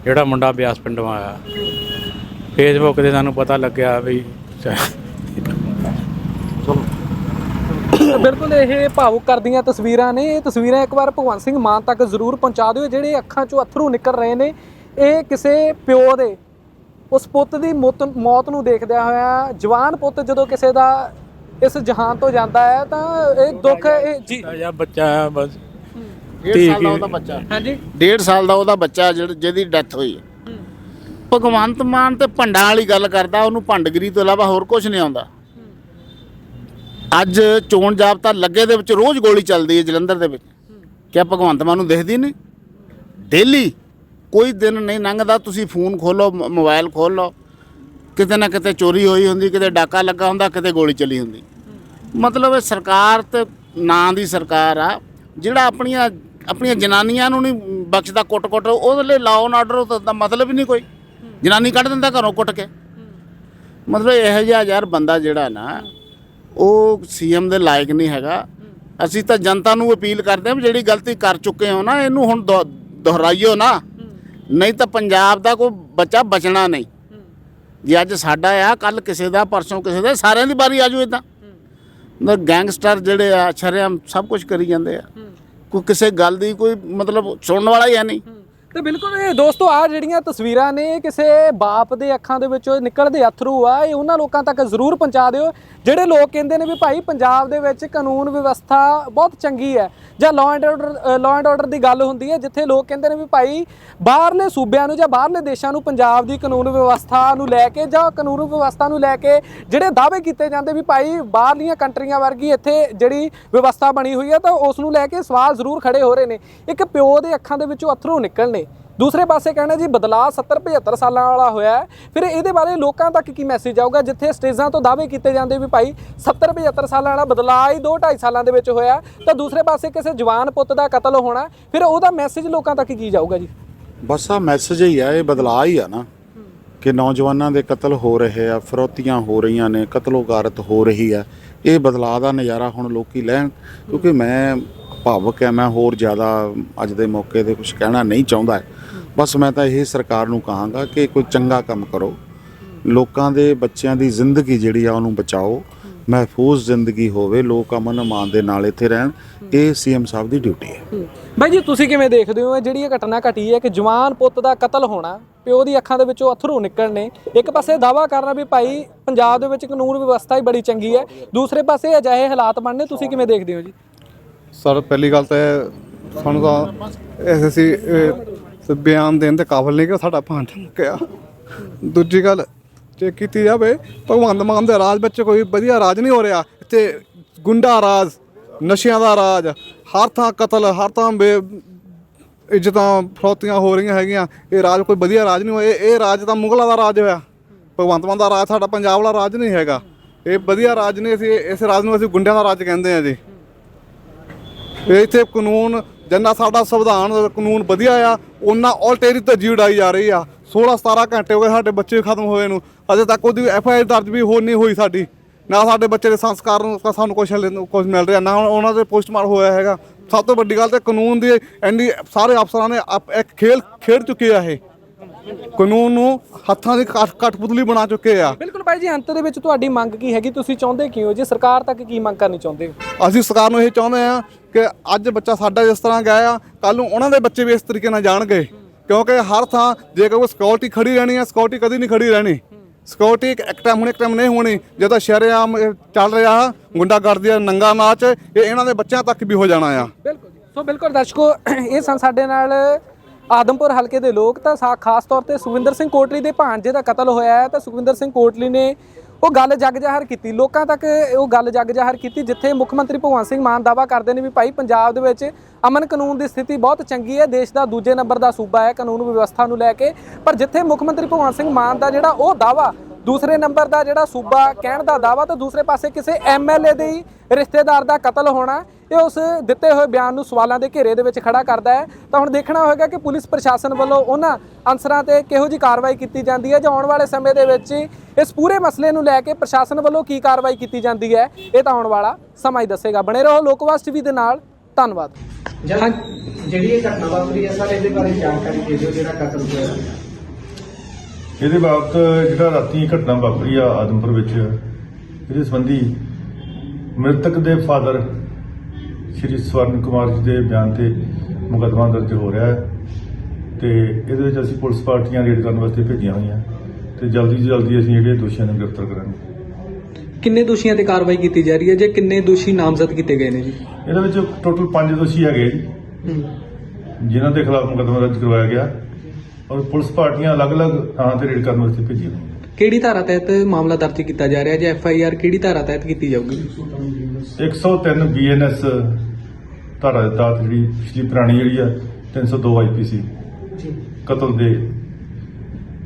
ਜਿਹੜਾ ਮੁੰਡਾ ਬਿਆਸ ਪਿੰਡੋਂ ਆਇਆ। ਫੇਸਬੁੱਕ ਤੇ ਸਾਨੂੰ ਪਤਾ ਲੱਗਿਆ ਵੀ ਤਾਂ ਬਿਲਕੁਲ ਇਹ ਭਾਵੁਕ ਕਰਦੀਆਂ ਤਸਵੀਰਾਂ ਨੇ। ਇਹ ਤਸਵੀਰਾਂ ਇੱਕ ਵਾਰ ਭਗਵੰਤ ਸਿੰਘ ਮਾਨ ਤੱਕ ਜ਼ਰੂਰ ਪਹੁੰਚਾ ਦਿਓ। ਜਿਹੜੇ ਅੱਖਾਂ 'ਚੋਂ ਅਥਰੂ ਨਿਕਲ ਰਹੇ ਨੇ ਇਹ ਕਿਸੇ ਪਿਓ ਦੇ ਉਸ ਪੁੱਤ ਦੀ ਮੌਤ ਨੂੰ ਦੇਖਦਿਆਂ ਹੋਇਆ ਜਵਾਨ ਪੁੱਤ ਜਦੋਂ ਕਿਸੇ ਦਾ ਇਸ ਜਹਾਨ ਤੋਂ ਜਾਂਦਾ ਹੈ ਤਾਂ ਇਹ ਦੁੱਖ ਇਹ ਜੀ ਜਾਂ ਬੱਚਾ ਬਸ। ਡੇਢ ਸਾਲ ਦਾ ਉਹਦਾ ਬੱਚਾ। ਹਾਂਜੀ। ਡੇਢ ਸਾਲ ਦਾ ਉਹਦਾ ਬੱਚਾ ਜਿਹਦੀ ਡੈਥ ਹੋਈ ਹੈ। ਭਗਵੰਤ ਮਾਨ ਤੇ ਭੰਡਾਂ ਵਾਲੀ ਗੱਲ ਕਰਦਾ ਉਹਨੂੰ ਭੰਡਗਰੀ ਤੋਂ ਇਲਾਵਾ ਹੋਰ ਕੁਝ ਨਹੀਂ ਆਉਂਦਾ। ਅੱਜ ਚੋਣ ਜਾਬਤਾ ਲੱਗੇ ਦੇ ਵਿੱਚ ਰੋਜ਼ ਗੋਲੀ ਚੱਲਦੀ ਹੈ ਜਲੰਧਰ ਦੇ ਵਿੱਚ। ਕਿਆ ਭਗਵੰਤ ਮਾਨ ਨੂੰ ਦਿਖਦੀ ਨਹੀਂ? ਡੇਲੀ ਕੋਈ ਦਿਨ ਨਹੀਂ ਲੰਘਦਾ, ਤੁਸੀਂ ਫੋਨ ਖੋਲੋ, ਮ- ਮੋਬਾਈਲ ਖੋਲ। ਲਓ ਕਿਤੇ ਨਾ ਕਿਤੇ ਚੋਰੀ ਹੋਈ ਹੁੰਦੀ, ਕਿਤੇ ਡਾਕਾ ਲੱਗਾ ਹੁੰਦਾ, ਕਿਤੇ ਗੋਲੀ ਚੱਲੀ ਹੁੰਦੀ। ਮਤਲਬ ਇਹ ਸਰਕਾਰ ਤੇ ਨਾਂ ਦੀ ਸਰਕਾਰ ਆ, ਜਿਹੜਾ ਆਪਣੀਆਂ ਆਪਣੀਆਂ ਜਨਾਨੀਆਂ ਨੂੰ ਨਹੀਂ ਬਖਸ਼ਦਾ ਕੁੱਟ-ਕੁੱਟ, ਉਹਦੇ ਲਈ ਲਾਅ ਐਂਡ ਆਰਡਰ ਦਾ ਮਤਲਬ ਹੀ ਨਹੀਂ ਕੋਈ। ਜਨਾਨੀ ਕੱਢ ਦਿੰਦਾ ਘਰੋਂ ਕੁੱਟ ਕੇ। ਮਤਲਬ ਇਹੋ ਜਿਹਾ ਯਾਰ ਬੰਦਾ ਜਿਹੜਾ ਨਾ ਉਹ ਸੀਐਮ ਦੇ ਲਾਇਕ ਨਹੀਂ ਹੈਗਾ। ਅਸੀਂ ਤਾਂ ਜਨਤਾ ਨੂੰ ਅਪੀਲ ਕਰਦੇ ਹਾਂ ਵੀ ਜਿਹੜੀ ਗਲਤੀ ਕਰ ਚੁੱਕੇ ਹੋ ਨਾ ਇਹਨੂੰ ਹੁਣ ਦੁਹ- ਦੁਹਰਾਈਓ ਨਾ। ਨਹੀਂ ਤਾਂ ਪੰਜਾਬ ਦਾ ਕੋਈ ਬੱਚਾ ਬਚਣਾ ਨਹੀਂ। ਜੇ ਅੱਜ ਸਾਡਾ ਆ ਕੱਲ ਕਿਸੇ ਦਾ ਪਰਸੋਂ ਕਿਸੇ ਦਾ ਸਾਰਿਆਂ ਦੀ ਵਾਰੀ ਆਜੂ ਇਦਾਂ ਮਤਲਬ ਗੈਂਗਸਟਰ ਜਿਹੜੇ ਆ ਸ਼ਰੇਆਮ ਸਭ ਕੁਝ ਕਰੀ ਜਾਂਦੇ ਆ। ਕੋਈ ਕਿਸੇ ਗੱਲ ਦੀ ਕੋਈ ਮਤਲਬ ਸੁਣਨ ਵਾਲਾ ਹੀ ਹੈ ਨਹੀਂ। ਤੇ ਬਿਲਕੁਲ ਇਹ ਦੋਸਤੋ ਆ ਜਿਹੜੀਆਂ ਤਸਵੀਰਾਂ ਨੇ ਕਿਸੇ ਬਾਪ ਦੇ ਅੱਖਾਂ ਦੇ ਵਿੱਚੋਂ ਨਿਕਲਦੇ ਅਥਰੂ ਆ। ਇਹ ਉਹਨਾਂ ਲੋਕਾਂ ਤੱਕ ਜ਼ਰੂਰ ਪਹੁੰਚਾ ਦਿਓ, ਜਿਹੜੇ ਲੋਕ ਕਹਿੰਦੇ ਨੇ ਵੀ ਭਾਈ ਪੰਜਾਬ ਦੇ ਵਿੱਚ ਕਾਨੂੰਨ ਵਿਵਸਥਾ ਬਹੁਤ ਚੰਗੀ ਹੈ। ਜਾਂ law and order law and order ਦੀ ਗੱਲ ਹੁੰਦੀ ਹੈ, ਜਿੱਥੇ ਲੋਕ ਕਹਿੰਦੇ ਨੇ ਵੀ ਭਾਈ ਬਾਹਰਲੇ ਸੂਬਿਆਂ ਨੂੰ ਜਾਂ ਬਾਹਰਲੇ ਦੇਸ਼ਾਂ ਨੂੰ ਪੰਜਾਬ ਦੀ ਕਾਨੂੰਨ ਵਿਵਸਥਾ ਨੂੰ ਲੈ ਕੇ ਜਾਂ ਕਾਨੂੰਨ ਵਿਵਸਥਾ ਨੂੰ ਲੈ ਕੇ ਜਿਹੜੇ ਦਾਅਵੇ ਕੀਤੇ ਜਾਂਦੇ ਵੀ ਭਾਈ ਬਾਹਰਲੀਆਂ ਕੰਟਰੀਆਂ ਵਰਗੀ ਇੱਥੇ ਜਿਹੜੀ ਵਿਵਸਥਾ ਬਣੀ ਹੋਈ ਹੈ, ਤਾਂ ਉਸ ਨੂੰ ਲੈ ਕੇ ਸਵਾਲ ਜ਼ਰੂਰ ਖੜੇ ਹੋ ਰਹੇ ਨੇ। ਇੱਕ ਪਿਓ ਦੇ ਅੱਖਾਂ ਦੇ ਵਿੱਚੋਂ ਅਥਰੂ ਨਿਕਲਣੇ ਦੂਸਰੇ ਪਾਸੇ ਕਹਿਣਾ ਜੀ ਬਦਲਾਅ 70 75 ਸਾਲਾਂ ਵਾਲਾ ਹੋਇਆ ਫਿਰ ਇਹਦੇ ਬਾਰੇ ਲੋਕਾਂ ਤੱਕ ਕੀ ਮੈਸੇਜ ਆਊਗਾ? ਜਿੱਥੇ ਸਟੇਜਾਂ ਤੋਂ ਦਾਅਵੇ ਕੀਤੇ ਜਾਂਦੇ ਵੀ ਭਾਈ 70 75 ਸਾਲਾਂ ਵਾਲਾ ਬਦਲਾਅ ਹੀ 2 2.5 ਸਾਲਾਂ ਦੇ ਵਿੱਚ ਹੋਇਆ ਤਾਂ ਦੂਸਰੇ ਪਾਸੇ ਕਿਸੇ ਜਵਾਨ ਪੁੱਤ ਦਾ ਕਤਲ ਹੋਣਾ ਫਿਰ ਉਹਦਾ ਮੈਸੇਜ ਲੋਕਾਂ ਤੱਕ ਕੀ ਜਾਊਗਾ ਜੀ? ਬਸ ਆ ਮੈਸੇਜ ਹੀ ਆ, ਇਹ ਬਦਲਾਅ ਹੀ ਆ ਨਾ। ਕਿ ਨੌਜਵਾਨਾਂ ਦੇ ਕਤਲ ਹੋ ਰਹੇ ਆ, ਫਰੋਤੀਆਂ ਹੋ ਰਹੀਆਂ ਨੇ ਕਤਲੋਗਾਰਤ ਹੋ ਰਹੀ ਆ। ਇਹ ਬਦਲਾਅ ਦਾ ਨਜ਼ਾਰਾ ਹੁਣ ਲੋਕੀ ਲੈਣ। ਕਿਉਂਕਿ ਮੈਂ ਭਾਵਕ ਹੈ, ਮੈਂ ਹੋਰ ਜ਼ਿਆਦਾ ਅੱਜ ਦੇ ਮੌਕੇ ਤੇ ਕੁਝ ਕਹਿਣਾ ਨਹੀਂ ਚਾਹੁੰਦਾ। ਬਸ ਮੈਂ ਤਾਂ ਇਹ ਸਰਕਾਰ ਨੂੰ ਕਹਾਂਗਾ ਕਿ ਕੋਈ ਚੰਗਾ ਕੰਮ ਕਰੋ। ਲੋਕਾਂ ਦੇ ਬੱਚਿਆਂ ਦੀ ਜ਼ਿੰਦਗੀ ਜਿਹੜੀ ਆ, ਉਹਨੂੰ ਬਚਾਓ। ਮਹਿਫੂਜ਼ ਜ਼ਿੰਦਗੀ ਹੋਵੇ, ਲੋਕ ਅਮਨ ਅਮਾਨ ਦੇ ਨਾਲ ਇੱਥੇ ਰਹਿਣ। ਇਹ ਸੀਐਮ ਸਾਹਿਬ ਦੀ ਡਿਊਟੀ ਹੈ। ਬਾਈ ਜੀ, ਤੁਸੀਂ ਕਿਵੇਂ ਦੇਖਦੇ ਹੋ? ਇਹ ਜਿਹੜੀ ਇਹ ਘਟਨਾ ਘਟੀ ਹੈ ਕਿ ਜਵਾਨ ਪੁੱਤ ਦਾ ਕਤਲ ਹੋਣਾ, ਪਿਓ ਦੀ ਅੱਖਾਂ ਦੇ ਵਿੱਚੋਂ ਅਥਰੂ ਨਿਕਲਣੇ ਇੱਕ ਪਾਸੇ ਦਾਵਾ ਕਰਨਾ ਵੀ ਭਾਈ ਪੰਜਾਬ ਦੇ ਵਿੱਚ ਕਾਨੂੰਨ ਵਿਵਸਥਾ ਹੀ ਬੜੀ ਚੰਗੀ ਹੈ, ਦੂਸਰੇ ਪਾਸੇ ਅਜਿਹੇ ਹਾਲਾਤ ਬਣਨੇ, ਤੁਸੀਂ ਕਿਵੇਂ ਦੇਖਦੇ ਹੋ ਜੀ? ਸਰ, ਪਹਿਲੀ ਗੱਲ ਤਾਂ ਇਹ ਸਾਨੂੰ ਤਾਂ ਐਸਐਸਸੀ ਬਿਆਨ ਦੇਣ ਦੇ ਕਾਬਲ ਨਹੀਂ ਕਿ ਸਾਡਾ ਭਾਂਡਾ ਮੁੱਕਿਆ। ਦੂਜੀ ਗੱਲ, ਜੇ ਕੀਤੀ ਜਾਵੇ, ਭਗਵੰਤ ਮਾਨ ਦੇ ਰਾਜ ਵਿੱਚ ਕੋਈ ਵਧੀਆ ਰਾਜ ਨਹੀਂ ਹੋ ਰਿਹਾ। ਇੱਥੇ ਗੁੰਡਾ ਰਾਜ, ਨਸ਼ਿਆਂ ਦਾ ਰਾਜ, ਹਰ ਥਾਂ ਕਤਲ, ਹਰ ਥਾਂ ਬੇ ਇੱਜ਼ਤਾਂ ਫਰੋਤੀਆਂ ਹੋ ਰਹੀਆਂ ਹੈਗੀਆਂ। ਇਹ ਰਾਜ ਕੋਈ ਵਧੀਆ ਰਾਜ ਨਹੀਂ ਹੋਇਆ। ਇਹ ਰਾਜ ਤਾਂ ਮੁਗਲਾਂ ਦਾ ਰਾਜ ਹੋਇਆ। ਭਗਵੰਤ ਮਾਨ ਦਾ ਰਾਜ ਸਾਡਾ ਪੰਜਾਬ ਵਾਲਾ ਰਾਜ ਨਹੀਂ ਹੈਗਾ। ਇਹ ਵਧੀਆ ਰਾਜ ਨਹੀਂ ਅਸੀਂ, ਇਸ ਰਾਜ ਨੂੰ ਅਸੀਂ ਗੁੰਡਿਆਂ ਦਾ ਰਾਜ ਕਹਿੰਦੇ ਆ ਜੀ। ਇੱਥੇ ਕਾਨੂੰਨ, ਜਿੰਨਾ ਸਾਡਾ ਸੰਵਿਧਾਨ, ਕਾਨੂੰਨ ਵਧੀਆ ਆ ਉਹਨਾਂ ਆਲਟੇਰੀ ਧੱਜੀ ਉਡਾਈ ਜਾ ਰਹੀ ਆ। 16 17 ਘੰਟੇ ਹੋ ਗਏ ਸਾਡੇ ਬੱਚੇ ਖਤਮ ਹੋਏ ਨੂੰ। ਅਜੇ ਤੱਕ ਉਹਦੀ ਐਫ ਆਈ ਆਰ ਦਰਜ ਵੀ ਹੋ ਨਹੀਂ ਹੋਈ ਸਾਡੀ। ਨਾ ਸਾਡੇ ਬੱਚੇ ਦੇ ਸੰਸਕਾਰ ਨੂੰ ਸਾਨੂੰ ਕੁਝ ਕੁਝ ਮਿਲ ਰਿਹਾ, ਨਾ ਉਹਨਾਂ ਦੇ ਪੋਸਟਮਾਰਟ ਹੋਇਆ ਹੈਗਾ। ਸਭ ਤੋਂ ਵੱਡੀ ਗੱਲ ਤੇ ਕਾਨੂੰਨ ਦੀ ਇੰਨੀ ਸਾਰੇ ਅਫਸਰਾਂ ਨੇ ਆਪ- ਇੱਕ ਖੇਲ ਖੇਡ ਚੁੱਕੇ ਆ ਇਹ। ਕਾਨੂੰਨ ਨੂੰ ਹੱਥਾਂ ਦੀ ਕਠਪੁਤਲੀ ਬਣਾ ਚੁੱਕੇ ਆ। ਬਿਲਕੁਲ ਬਾਈ ਜੀ ਅੰਤ ਦੇ ਵਿੱਚ ਤੁਹਾਡੀ ਮੰਗ ਕੀ ਹੈਗੀ? ਤੁਸੀਂ ਚਾਹੁੰਦੇ ਕੀ ਹੋ ਜੀ ਸਰਕਾਰ ਤੱਕ ਕੀ ਮੰਗ ਕਰਨੀ ਚਾਹੁੰਦੇ ਹੋ? ਅਸੀਂ ਸਰਕਾਰ ਨੂੰ ਇਹ ਚਾਹੁੰਦੇ ਆ ਕਿ ਅੱਜ ਬੱਚਾ ਸਾਡਾ ਜਿਸ ਤਰ੍ਹਾਂ ਗਿਆ ਆ ਕੱਲ ਨੂੰ ਉਹਨਾਂ ਦੇ ਬੱਚੇ ਵੀ ਇਸ ਤਰੀਕੇ ਨਾਲ ਜਾਣਗੇ। ਕਿਉਂਕਿ ਹਰ ਥਾਂ ਜੇ ਕੋਈ ਸਿਕਿਉਰਿਟੀ ਖੜੀ ਰਹਿਣੀ ਆ ਸਿਕਿਉਰਿਟੀ ਕਦੀ ਨਹੀਂ ਖੜੀ ਰਹਿਣੀ। ਸਿਕਿਉਰਿਟੀ ਇੱਕ ਟਾਈਮ ਹੁਣ ਇੱਕ ਟਾਈਮ ਨਹੀਂ ਹੋਣੀ। ਜਦੋਂ ਸ਼ਰੇਆਮ ਚੱਲ ਰਿਹਾ ਗੁੰਡਾਗਰਦੀ ਦਾ ਨੰਗਾ ਨਾਚ ਇਹ ਇਹਨਾਂ ਦੇ ਬੱਚਿਆਂ ਤੱਕ ਵੀ ਹੋ ਜਾਣਾ ਆ। ਬਿਲਕੁਲ ਸੋ ਬਿਲਕੁਲ ਦਰਸ਼ਕੋ ਇਹ ਸਨ ਸਾਡੇ ਨਾਲ ਆਦਮਪੁਰ ਹਲਕੇ ਦੇ ਲੋਕ ਤਾਂ ਸਾ ਖਾਸ ਤੌਰ ਤੇ ਸੁਖਵਿੰਦਰ ਸਿੰਘ ਕੋਟਲੀ ਦੇ ਭਾਂਜੇ ਦਾ ਕਤਲ ਹੋਇਆ ਹੈ ਤਾਂ ਸੁਖਵਿੰਦਰ ਸਿੰਘ ਕੋਟਲੀ ਨੇ ਉਹ ਗੱਲ ਜਗ ਜ਼ਾਹਰ ਕੀਤੀ। ਲੋਕਾਂ ਤੱਕ ਉਹ ਗੱਲ ਜਗ ਜ਼ਾਹਰ ਕੀਤੀ ਜਿੱਥੇ ਮੁੱਖ ਮੰਤਰੀ ਭਗਵੰਤ ਸਿੰਘ ਮਾਨ ਦਾਵਾ ਕਰਦੇ ਨੇ ਵੀ ਭਾਈ ਪੰਜਾਬ ਦੇ ਵਿੱਚ ਅਮਨ ਕਾਨੂੰਨ ਦੀ ਸਥਿਤੀ ਬਹੁਤ ਚੰਗੀ ਹੈ, ਦੇਸ਼ ਦਾ ਦੂਜੇ ਨੰਬਰ ਦਾ ਸੂਬਾ ਹੈ, ਕਾਨੂੰਨ ਵਿਵਸਥਾ ਨੂੰ ਲੈ ਕੇ। ਪਰ ਜਿੱਥੇ ਮੁੱਖ ਮੰਤਰੀ ਭਗਵੰਤ ਸਿੰਘ ਮਾਨ ਦਾ ਜਿਹੜਾ ਉਹ ਦਾਵਾ ਦੂਸਰੇ ਨੰਬਰ ਦਾ ਜਿਹੜਾ ਸੂਬਾ ਕਹਿਣ ਦਾ ਦਾਵਾ ਤਾਂ ਦੂਸਰੇ ਪਾਸੇ ਕਿਸੇ ਐਮਐਲਏ ਦੇ ਹੀ ਰਿਸ਼ਤੇਦਾਰ ਦਾ ਕਤਲ ਹੋਣਾ, ਇਹ ਉਸ ਦਿੱਤੇ ਹੋਏ ਬਿਆਨ ਨੂੰ ਸਵਾਲਾਂ ਦੇ ਘੇਰੇ ਦੇ ਵਿੱਚ ਖੜਾ ਕਰਦਾ ਹੈ। ਤਾਂ ਹੁਣ ਦੇਖਣਾ ਹੋਵੇਗਾ ਕਿ ਪੁਲਿਸ ਪ੍ਰਸ਼ਾਸਨ ਵੱਲੋਂ ਉਹਨਾਂ ਅਨਸਰਾਂ ਤੇ ਕਿਹੋ ਜੀ ਕਾਰਵਾਈ ਕੀਤੀ ਜਾਂਦੀ ਹੈ, ਜਾਂ ਆਉਣ ਵਾਲੇ ਸਮੇਂ ਦੇ ਵਿੱਚ ਇਸ ਪੂਰੇ ਮਸਲੇ ਨੂੰ ਲੈ ਕੇ ਪ੍ਰਸ਼ਾਸਨ ਵੱਲੋਂ ਕੀ ਕਾਰਵਾਈ ਕੀਤੀ ਜਾਂਦੀ ਹੈ, ਇਹ ਤਾਂ ਆਉਣ ਵਾਲਾ ਸਮਾਂ ਹੀ ਦੱਸੇਗਾ। ਬਣੇ ਰਹੋ ਲੋਕਵਾਸ ਟੀਵੀ ਦੇ ਨਾਲ, ਧੰਨਵਾਦ। ਜਿਹੜੀ ਇਹ ਘਟਨਾ ਵਾਪਰੀ ਹੈ, ਸਰ, ਇਹਦੇ ਬਾਰੇ ਜਾਣਕਾਰੀ ਦੇ ਦਿਓ ਜਿਹੜਾ ਕਤਲ ਹੋਇਆ। ਇਹਦੇ ਬਾਬਤ ਜਿਹੜਾ ਰਾਤੀ ਘਟਨਾ ਵਾਪਰੀ ਆ ਆਦਮਪੁਰ ਵਿੱਚ ਇਹਦੇ ਸੰਬੰਧੀ ਮ੍ਰਿਤਕ ਦੇ ਫਾਦਰ ਸ਼੍ਰੀ ਸਵਰਨ ਕੁਮਾਰ ਜੀ ਦੇ ਬਿਆਨ ਤੇ ਮੁਕੱਦਮਾ ਦਰਜ ਹੋ ਰਿਹਾ ਹੈ ਤੇ ਇਹਦੇ ਵਿੱਚ ਅਸੀਂ ਪੁਲਿਸ ਪਾਰਟੀਆਂ ਰੇਡ ਕਰਨ ਵਾਸਤੇ ਭੇਜੀਆਂ ਹੋਈਆਂ ਤੇ ਜਲਦੀ ਤੋਂ ਜਲਦੀ ਅਸੀਂ ਜਿਹੜੇ ਦੋਸ਼ੀਆਂ ਨੂੰ ਗ੍ਰਿਫਤਾਰ ਕਰਾਂਗੇ। ਕਿੰਨੇ ਦੋਸ਼ੀਆਂ ਤੇ ਕਾਰਵਾਈ ਕੀਤੀ ਜਾ ਰਹੀ ਹੈ ਜੇ ਕਿੰਨੇ ਦੋਸ਼ੀ ਨਾਮਜ਼ਦ ਕੀਤੇ ਗਏ ਨੇ ਜੀ? ਇਹਦੇ ਵਿੱਚ ਟੋਟਲ 5 ਦੋਸ਼ੀ ਹੈਗੇ ਜੀ ਜਿਨ੍ਹਾਂ ਦੇ ਖਿਲਾਫ ਮੁਕੱਦਮਾ ਦਰਜ ਕਰਵਾਇਆ ਗਿਆ। ਔਰ ਪੁਲਿਸ ਪਾਰਟੀਆਂ ਅਲੱਗ-ਅਲੱਗ ਥਾਂ ਤੇ ਰੇਡ ਕਰਨ ਵਾਸਤੇ ਭੇਜੀਆਂ ਹੋਈਆਂ ਕਿਹੜੀ ਧਾਰਾ ਤਹਿਤ ਮਾਮਲਾ ਦਰਜ ਕੀਤਾ ਜਾ ਰਿਹਾ? ਜਾਂ ਐਫ ਆਈ ਆਰ ਕਿਹੜੀ ਧਾਰਾ ਤਹਿਤ ਕੀਤੀ ਜਾਊਗੀ? 103 ਬੀਐਨਐਸ ਧਾਰਾ ਦੇ ਤਹਿਤ ਜਿਹੜੀ ਪਿਛਲੀ ਪੁਰਾਣੀ ਜਿਹੜੀ ਆ 302 ਆਈਪੀਸੀ ਕਤਲ ਦੇ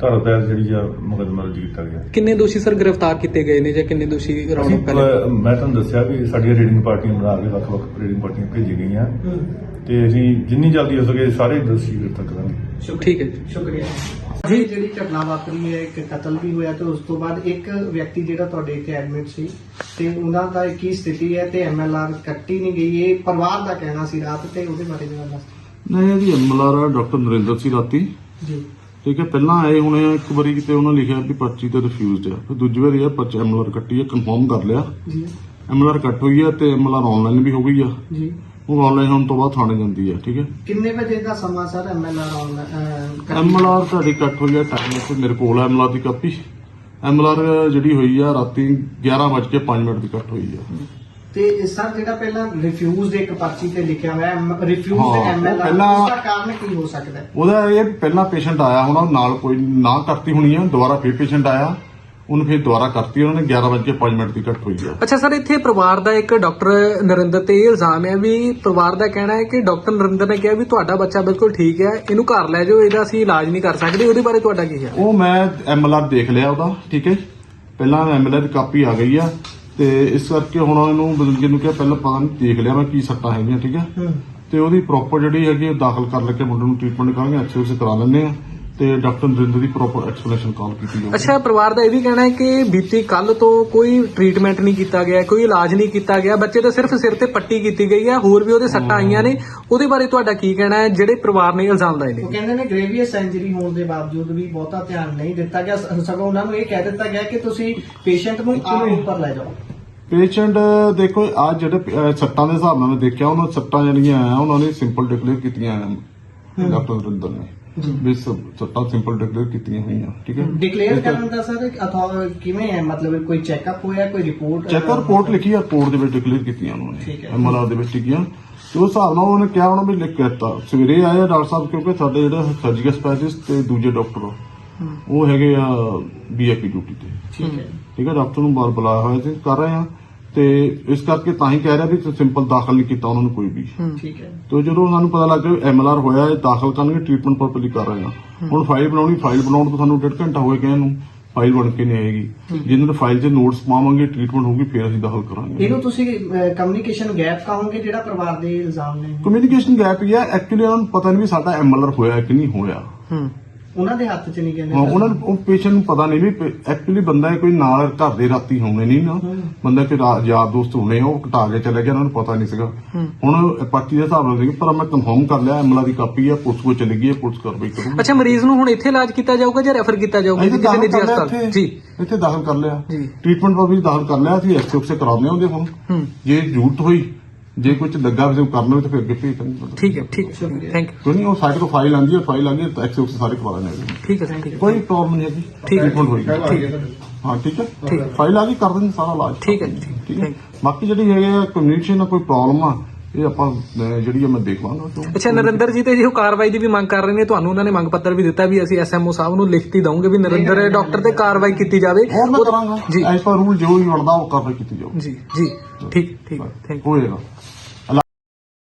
ਧਾਰਾ ਤਹਿਤ ਜਿਹੜੀ ਆ ਮੁਕੱਦਮਾ ਦਰਜ ਕੀਤਾ ਗਿਆ। ਕਿੰਨੇ ਦੋਸ਼ੀ ਸਰ ਗ੍ਰਿਫਤਾਰ ਕੀਤੇ ਗਏ ਨੇ ਜਾਂ ਕਿੰਨੇ ਦੋਸ਼ੀ ਰਾਉਂਡ ਅਸੀਂ, ਅਪ ਪਹਿਲੇ ਮੈਂ ਤੁਹਾਨੂੰ ਦੱਸਿਆ ਵੀ ਸਾਡੀਆਂ ਰੇਡਿੰਗ ਪਾਰਟੀਆਂ ਬਣਾ ਕੇ ਵੱਖ-ਵੱਖ ਰੇਡਿੰਗ ਪਾਰਟੀਆਂ ਭੇਜੀ ਗਈਆਂ। ਤੇ ਅਸੀਂ ਜਿੰਨੀ ਜਲਦੀ ਹੋ ਸਕੇ ਸਾਰੇ ਦੋਸ਼ੀ ਗ੍ਰਿਫਤਾਰ ਕਰਾਂਗੇ। ਠੀਕ ਹੈ ਜੀ। ਸ਼ੁਕਰੀਆ। ਜੀ। ਜਿਹੜੀ ਘਟਨਾ ਵਾਪਰੀ ਹੈ ਇੱਕ ਕਤਲ ਵੀ ਹੋਇਆ ਤੇ ਉਸ ਤੋਂ ਬਾਅਦ ਇੱਕ ਵਿਅਕਤੀ ਜਿਹੜਾ ਤੁਹਾਡੇ ਇੱਥੇ ਐਡਮਿਟ ਸੀ ਤੇ ਉਹਨਾਂ ਦਾ ਕੀ ਸਥਿਤੀ ਹੈ ਤੇ ਐਮਐਲਆਰ ਕੱਟੀ ਨਹੀਂ ਗਈ ਇਹ ਪਰਿਵਾਰ ਦਾ ਕਹਿਣਾ ਸੀ ਰਾਤ ਤੇ ਉਹਦੇ ਬਾਰੇ ਜਰਾ ਦੱਸ ਨਹੀਂ ਇਹਦੀ ਐਮਐਲਆਰ ਡਾਕਟਰ ਨਰਿੰਦਰ ਸੀ ਰਾਤੀ। ਜੀ। ਠੀਕ ਹੈ ਪਹਿਲਾਂ ਆਏ ਹੁਣੇ ਆ, ਇੱਕ ਵਾਰੀ ਕਿਤੇ ਉਹਨਾਂ ਲਿਖਿਆ ਵੀ ਪਰਚੀ ਤੇ ਰਿਫਿਊਜ਼ਡ ਆ। ਫਿਰ ਦੂਜੀ ਵਾਰੀ ਇਹ ਪਰਚੀ ਐਮਐਲਆਰ ਕੱਟੀ ਹੈ ਕਨਫਰਮ ਕਰ ਲਿਆ। ਜੀ। ਐਮਐਲਆਰ ਕੱਟ ਹੋਈ ਹੈ ਤੇ ਐਮਐਲਆਰ ਆਨਲਾਈਨ ਵੀ ਹੋ ਗਈ ਆ। ਜੀ। ਉਹ ਆਨਲਾਈਨ ਹੋਣ ਤੋਂ ਬਾਅਦ ਥਾਣੇ ਜਾਂਦੀ ਹੈ ਠੀਕ ਹੈ। ਕਿੰਨੇ ਵਜੇ ਦਾ ਸਮਾਂ ਸਰ ਐਮਐਲਆਰ ਆਉਣ ਐਮਐਲਆਰ ਤੁਹਾਡੀ ਕੱਟ ਹੋਈ ਹੈ ਟਾਈਮ ਇੱਥੇ ਮੇਰੇ ਕੋਲ ਐਮਐਲਆਰ ਦੀ ਕਾਪੀ। ਐਮਐਲਆਰ ਜਿਹੜੀ ਹੋਈ ਆ ਰਾਤੀ 11:05 ਮਿੰਟ ਦੀ ਕੱਟ ਹੋਈ ਆ। ਤੇ ਸਰ ਜਿਹੜਾ ਪਹਿਲਾਂ ਰਿਫਿਊਜ਼ ਦੇ ਇੱਕ ਪਰਚੀ ਤੇ ਲਿਖਿਆ ਹੋਇਆ ਰਿਫਿਊਜ਼ ਹਾਂ, ਉਹ ਐਮਐਲਆਰ ਪਹਿਲਾਂ- ਉਸ ਦਾ ਕਾਰਨ ਕੀ ਹੋ ਸਕਦਾ ਹੈ? ਉਹਦਾ ਇਹ ਪਹਿਲਾਂ ਪੇਸ਼ੈਂਟ ਆਇਆ ਹੋਣਾ ਨਾਲ ਕੋਈ ਨਾ ਕਰਤੀ ਹੋਣੀ ਆ ਦੁਬਾਰਾ ਫਿਰ ਪੇਸ਼ੈਂਟ ਆਇਆ ਉਹਨੂੰ ਫਿਰ ਦੁਬਾਰਾ ਕਰਤੀ ਉਹਨਾਂ ਨੇ 11:05 ਮਿੰਟ ਦੀ ਕੱਟ ਹੋਈ ਆ ਅੱਛਾ ਸਰ ਇੱਥੇ ਪਰਿਵਾਰ ਦਾ ਇੱਕ ਡਾਕਟਰ ਨਰਿੰਦਰ ਤੇ ਇਹ ਇਲਜ਼ਾਮ ਹੈ ਵੀ ਪਰਿਵਾਰ ਦਾ ਕਹਿਣਾ ਹੈ ਕਿ ਡਾਕਟਰ ਨਰਿੰਦਰ ਨੇ ਕਿਹਾ ਵੀ ਤੁਹਾਡਾ ਬੱਚਾ ਬਿਲਕੁਲ ਠੀਕ ਹੈ ਇਹਨੂੰ ਘਰ ਲੈ ਜਾਓ ਇਹਦਾ ਅਸੀਂ ਇਲਾਜ ਨਹੀਂ ਕਰ ਸਕਦੇ ਉਹਦੇ ਬਾਰੇ ਤੁਹਾਡਾ ਕੀ ਹੈ? ਉਹ ਮੈਂ ਐਮਐਲਆਰ ਦੇਖ ਲਿਆ ਉਹਦਾ ਠੀਕ ਹੈ। ਪਹਿਲਾਂ ਐਮਐਲਆਰ ਦੀ ਕਾਪੀ ਆ ਗਈ ਆ ਤੇ ਇਸ ਕਰਕੇ ਹੁਣ ਇਹਨੂੰ ਬਜ਼ੁਰਗ ਨੂੰ ਕਿਹਾ ਪਹਿਲਾਂ ਪਤਾ ਨਹੀਂ ਦੇਖ ਲਿਆ ਮੈਂ ਕੀ ਸੱਟਾਂ ਹੈਗੀਆਂ ਠੀਕ ਹੈ। ਤੇ ਉਹਦੀ ਪ੍ਰੋਪਰ ਜਿਹੜੀ ਹੈਗੀ ਦਾਖਲ ਕਰ ਲੈ ਕੇ ਮੁੰਡੇ ਨੂੰ ਟ੍ਰੀਟਮੈਂਟ ਕਰਾਂਗੇ ਐਕਸਰਸਾਈਜ਼ ਕਰਾ ਲੈਂਦੇ ਆ ਤੇ ਡਾਕਟਰ ਨਰਿੰਦਰ ਦੀ ਪ੍ਰੋਪਰ ਐਕਸਪਲੇਨੇਸ਼ਨ ਕਾਲ ਕੀਤੀ ਜਾਊਗੀ। ਅੱਛਾ ਪਰਿਵਾਰ ਦਾ ਇਹ ਵੀ ਕਹਿਣਾ ਹੈ ਕਿ ਬੀਤੀ ਕੱਲ ਤੋਂ ਕੋਈ ਟ੍ਰੀਟਮੈਂਟ ਨਹੀਂ ਕੀਤਾ ਗਿਆ ਕੋਈ ਇਲਾਜ ਨਹੀਂ ਕੀਤਾ ਗਿਆ ਬੱਚੇ ਤਾਂ ਸਿਰਫ ਸਿਰ ਤੇ ਪੱਟੀ ਕੀਤੀ ਗਈ ਹੈ ਹੋਰ ਵੀ ਉਹਦੇ ਸੱਟਾਂ ਆਈਆਂ ਨੇ। ਉਹਦੇ ਬਾਰੇ ਤੁਹਾਡਾ ਕੀ ਕਹਿਣਾ ਹੈ? ਜਿਹੜੇ ਪਰਿਵਾਰ ਨੇ ਇਲਜ਼ਾਮ ਲਾਏ ਨੇ। ਉਹ ਕਹਿੰਦੇ ਨੇ ਗ੍ਰੇਵੀਅਸ ਇੰਜਰੀ ਹੋਣ ਦੇ ਬਾਵਜੂਦ ਵੀ ਬਹੁਤਾ ਧਿਆਨ ਨਹੀਂ ਦਿੱਤਾ ਗਿਆ। ਸਗੋਂ ਉਹਨਾਂ ਨੂੰ ਇਹ ਕਹਿ ਦਿੱਤਾ ਗਿਆ ਕਿ ਤੁਸੀਂ ਪੇਸ਼ੈਂਟ ਨੂੰ ਆਪ ਉੱਪਰ ਲੈ ਜਾਓ। ਪੇਸ਼ੈਂਟ ਦੇਖੋ ਆ ਜਿਹੜੇ ਅਹ, ਸੱਟਾਂ ਦੇ ਹਿਸਾਬ ਨਾਲ ਮੈਂ ਦੇਖਿਆ ਉਹਨਾਂ ਸੱਟਾਂ ਜਿਹੜੀਆਂ ਆ ਉਹਨਾਂ ਨੇ ਸਿੰਪਲ ਡਿਕਲੇਅਰ ਕੀਤੀਆਂ ਆ ਡਾਕਟਰ ਨਰਿੰਦਰ ਨੇ। ਵੀ ਸ- ਸੱਟਾਂ ਸਿੰਪਲ ਡਿਕਲੇਅਰ ਕੀਤੀਆਂ ਹੋਈਆਂ ਠੀਕ ਹੈ? ਡਿਕਲੇਅਰ ਕਰਨ ਦਾ ਸਰ ਅਥਵਾ ਕਿਵੇਂ ਹੈ? ਮਤਲਬ ਕੋਈ ਚੈੱਕਅਪ ਹੋਇਆ ਕੋਈ ਰਿਪੋਰਟ ਚੈੱਕ ਰਿਪੋਰਟ ਲਿਖੀ ਆ ਰਿਪੋਰਟ ਦੇ ਵਿੱਚ ਡਿਕਲੇਅਰ ਕੀਤੀਆਂ ਉਹਨਾਂ ਠੀਕ ਨੇ ਹੈ। ਐਮਆਰਆਰ ਦੇ ਵਿੱਚ ਕੀਤੀਆਂ ਤੇ ਉਸ ਹਿਸਾਬ ਨਾਲ ਉਹਨਾਂ ਨੇ ਕਿਹਾ ਉਹਨਾਂ ਵੀ ਲਿਖ ਕੇ ਦਿੱਤਾ। ਸਵੇਰੇ ਆਏ ਆ ਡਾਕਟਰ ਸਾਹਿਬ ਕਿਉਂਕਿ ਸਾਡੇ ਜਿਹੜੇ ਸਰਜੀਕਲ ਸਪੈਸ਼ਲਿਸਟ ਤੇ ਦੂਜੇ ਡਾਕਟਰ ਉਹ ਹੈਗੇ ਆ ਬੀਏਪੀ ਡਿਊਟੀ ਤੇ। ਠੀਕ ਹੈ। ਠੀਕ ਹੈ ਡਾਕਟਰ ਨੂੰ ਬਾਹਰ ਬੁਲਾਇਆ ਹੋਇਆ ਸੀ ਕਰ ਰਹੇ ਆ। ਤੇ ਇਸ ਕਰਕੇ ਤਾਂ ਹੀ ਕਹਿ ਰਿਹਾ ਵੀ ਸਿੰਪਲ ਦਾਖਲ ਨਹੀਂ ਕੀਤਾ ਉਹਨਾਂ ਨੂੰ ਕੋਈ ਵੀ। ਠੀਕ ਹੈ। ਤੇ ਜਦੋਂ ਸਾਨੂੰ ਪਤਾ ਲੱਗ ਗਿਆ ਐਮਐਲਆਰ ਹੋਇਆ ਇਹ ਦਾਖਲ ਕਰਨਗੇ ਟ੍ਰੀਟਮੈਂਟ ਪਰਪਸ ਕਰ ਰਹੇ ਆ। ਹੁਣ ਫਾਈਲ ਬਣਾਉਣੀ ਫਾਈਲ ਬਣਾਉਣ ਤੋਂ ਸਾਨੂੰ ਡੇਢ ਘੰਟਾ ਹੋ ਗਿਆ ਇਹਨੂੰ ਫਾਈਲ ਬਣ ਕੇ ਨਹੀਂ ਆਏਗੀ। ਜਿੰਨਾਂ ਦੇ ਫਾਈਲ 'ਚ ਨੋਟਸ ਪਾਵਾਂਗੇ ਟ੍ਰੀਟਮੈਂਟ ਹੋਊਗੀ ਫਿਰ ਅਸੀਂ ਦਾਖਲ ਕਰਾਂਗੇ। ਇਹਨੂੰ ਤੁਸੀਂ ਕਮਿਊਨੀਕੇਸ਼ਨ ਗੈਪ ਕਹੋਗੇ ਜਿਹੜਾ ਪਰਿਵਾਰ ਦੇ ਇਲਜ਼ਾਮ ਨੇ? ਕਮਿਊਨੀਕੇਸ਼ਨ ਗੈਪ ਹੀ ਹੈ ਐਕਚੁਅਲੀ ਉਹਨਾਂ ਨੂੰ ਪਤਾ ਨਹੀਂ ਵੀ ਸਾਡਾ ਐਮਐਲਆਰ ਹੋਇਆ ਕਿ ਨਹੀਂ ਹੋਇਆ। ਉਹਨਾਂ ਦੇ ਹੱਥ 'ਚ ਨਹੀਂ ਕਹਿੰਦੇ ਹਾਂ, ਉਹਨਾਂ ਨੂੰ ਪੇਸ਼ੈਂਟ ਨੂੰ ਪਤਾ ਨਹੀਂ ਵੀ ਐਕਚੁਅਲੀ ਬੰਦਾ ਇਹ ਕੋਈ ਨਾਲ ਘਰ ਦੇ ਰਾਤੀ ਹੋਣੇ ਨਹੀਂ ਨਾ। ਬੰਦਾ ਕੋਈ ਰਾ- ਯਾਰ ਦੋਸਤ ਹੋਣੇ ਉਹ ਕਟਾ ਕੇ ਚਲੇ ਗਿਆ ਉਹਨਾਂ ਨੂੰ ਪਤਾ ਨਹੀਂ ਸੀਗਾ। ਹੁਣ ਪਾਰਟੀ ਦੇ ਹਿਸਾਬ ਨਾਲ ਸੀ ਪਰ ਮੈਂ ਕਨਫਰਮ ਕਰ ਲਿਆ ਐਮਐਲਆਰ ਦੀ ਕਾਪੀ ਹੈ ਪੁਲਿਸ ਕੋ ਚਲੀ ਗਈ ਹੈ ਪੁਲਿਸ ਕਾਰਵਾਈ ਕਰੂਗੀ। ਅੱਛਾ ਮਰੀਜ਼ ਨੂੰ ਹੁਣ ਇੱਥੇ ਇਲਾਜ ਕੀਤਾ ਜਾਊਗਾ ਜਾਂ ਰੈਫਰ ਕੀਤਾ ਜਾਊਗਾ? ਇੱਥੇ ਕਿਸੇ ਦਾਖਲ ਨਿੱਜੀ ਕਰ ਲਿਆ ਹਸਪਤਾਲ? ਇੱਥੇ। ਜੀ। ਇੱਥੇ ਦਾਖਲ ਕਰ ਲਿਆ। ਜੀ। ਟ੍ਰੀਟਮੈਂਟ ਪਰ ਵੀ ਦਾਖਲ ਕਰ ਲਿਆ ਅਸੀਂ ਸੇ ਕਰਾਉਂਦੇ ਹਾਂ ਉਹਦੇ ਹੁਣ। ਜੇ ਜ਼ਰੂਰਤ ਹੋਈ ਜੇ ਕੁਝ ਲੱਗਾ ਵੀ ਕਰਨਾ ਵੀ ਤਾਂ ਫਿਰ ਅੱਗੇ ਭੇਜ ਦਾਂਗੇ ਠੀਕ ਹੈ ਠੀਕ ਹੈ ਥੈਂਕ ਯੂ ਕੋਈ ਨਹੀਂ ਉਹ ਸਾਡੇ ਕੋਲ ਫਾਈਲ ਆਂਦੀ ਹੈ ਫਾਈਲ ਆਂਦੀ ਹੈ ਤਾਂ ਐਕਸਐਫ ਸੇ ਸਾਰੇ ਕਰਵਾ ਲੈਣੇ। ਠੀਕ ਹੈ ਠੀਕ ਹੈ ਕੋਈ ਪ੍ਰੋਬਲਮ ਨਹੀਂ ਹੈਗੀ ਠੀਕ ਹੈ। ਟ੍ਰੀਟਮੈਂਟ ਹੋਏਗੀ ਹਾਂ। ਠੀਕ ਹੈ। ਫਾਈਲ ਆ ਗਈ ਕਰ ਦਿੰਦੇ ਸਾਰਾ ਇਲਾਜ। ਠੀਕ ਹੈ ਜੀ, ਠੀਕ ਠੀਕ ਹੈ ਥੈਂਕ ਬਾਕੀ ਜਿਹੜੀ ਹੈਗੇ ਆ ਕਮਿਊਨੀਕੇਸ਼ਨ ਦਾ ਕੋਈ ਪ੍ਰੋਬਲਮ ਆ ਇਹ ਆਪਾਂ ਜਿਹੜੀ ਆ ਮੈਂ ਦੇਖ ਲਾਂਗਾ ਅੱਛਾ ਨਰਿੰਦਰ ਜੀ ਤੇ ਜੀ ਉਹ ਕਾਰਵਾਈ ਦੀ ਵੀ ਮੰਗ ਕਰ ਰਹੇ ਨੇ ਤੁਹਾਨੂੰ ਉਹਨਾਂ ਨੇ ਮੰਗ ਪੱਤਰ ਵੀ ਦਿੱਤਾ ਵੀ ਅਸੀਂ ਐਸਐਮਓ ਸਾਹਿਬ ਨੂੰ ਲਿਖਤੀ ਦਵਾਂਗੇ ਵੀ ਨਰਿੰਦਰ ਡਾਕਟਰ ਤੇ ਕਾਰਵਾਈ ਕੀਤੀ ਜਾਵੇ। ਹੋਰ ਮੈਂ ਉਹ- ਕਰਾਂਗਾ। ਐਸ ਪਰ ਰੂਲ ਜੋ ਵੀ ਬਣਦਾ ਉਹ ਕਾਰਵਾਈ ਕੀਤੀ ਜਾਊਗੀ। ਜੀ ਜੀ। ਠੀਕ ਠੀਕ ਥੈਂਕ ਯੂ ਹੋਏਗਾ।